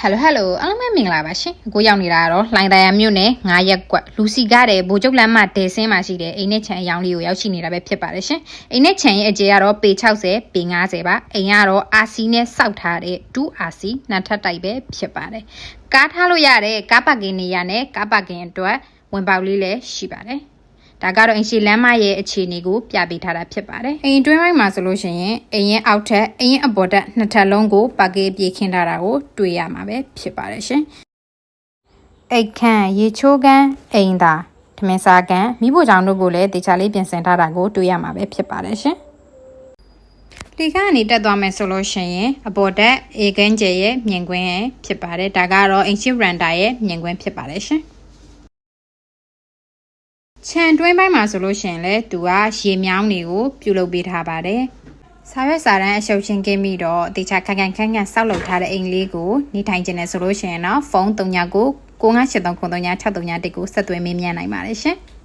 ဟယ်လိုဟယ်လိုအားလုံးပဲမင်္ဂလာပါရှင်အခုရောက်နေတာကတော့လှိုင်တရားမြို့နယ်9ရက်ကွက်လူစီကားတဲ့ဘိုးကျုပ်လမ်းမဒေဆင်းမှာရှိတဲ့အိမ်နဲ့ခြံအယောင်လေးကိုရောက်ရှိနေတာပဲဖြစ်ပါတယ်ရှင်အိမ်နဲ့ခြံရဲ့အကျယ်ကတော့ပေ60ပေ90ပါအိမ်ကတော့ RC နဲ့စောက်ထားတဲ့ 2RC နှစ်ထပ်တိုက်ပဲဖြစ်ပါတယ်ကားထားလို့ရတဲ့ကားပါကင်နေရာနဲ့ကားပါကင်အတွက်ဝင်ပေါက်လေးလည်းရှိပါတယ် ဒါကတော့အင်ရှီလမ်းမရဲ့အခြေအနေကိုပြပေးထားတာဖြစ်ပါတယ်။အိမ်တွင်းပိုင်းမှာဆိုလို့ရှိရင်အိမ်ရဲ့အောက်ထပ်အိမ်ရဲ့အပေါ်ထပ်နှစ်ထပ်လုံးကိုပါကေးပြေခင်းထားတာကိုတွေ့ရမှာပဲဖြစ်ပါတယ်ရှင်။အိတ်ခန့်ရေချိုးကန်းအိမ်သာထမင်းစားကန်းမိဖို့ကြောင့်တို့ကိုလည်းတေချာလေးပြင်ဆင်ထားတာကိုတွေ့ရမှာပဲဖြစ်ပါတယ်ရှင်။ဒီကနေတက်သွားမယ်ဆိုလို့ရှိရင်အပေါ်တက်အေကန်းကျဲရဲ့မြင်ကွင်းရဲ့ဖြစ်ပါတယ်ဒါကတော့ ancient randa ရဲ့မြင်ကွင်းဖြစ်ပါတယ်ရှင်။ ခြံတွင်းပိုင်းမှာဆိုလို့ရှိရင်လည်းသူကရေမြောင်းတွေကိုပြုလုပ်ပေးထားပါတယ်။စာရွက်စာတမ်းအရှုပ်ချင်းကင်းပြီးတော့တေချာခက်ခန့်ခန့်ခန့်စောက်လုပ်ထားတဲ့အိမ်လေးကိုနေထိုင်ခြင်းနဲ့ဆိုလို့ရှိရင်တော့ဖုန်း39ကို95839363ကိုဆက်သွယ်မေးမြန်းနိုင်ပါတယ်ရှင်။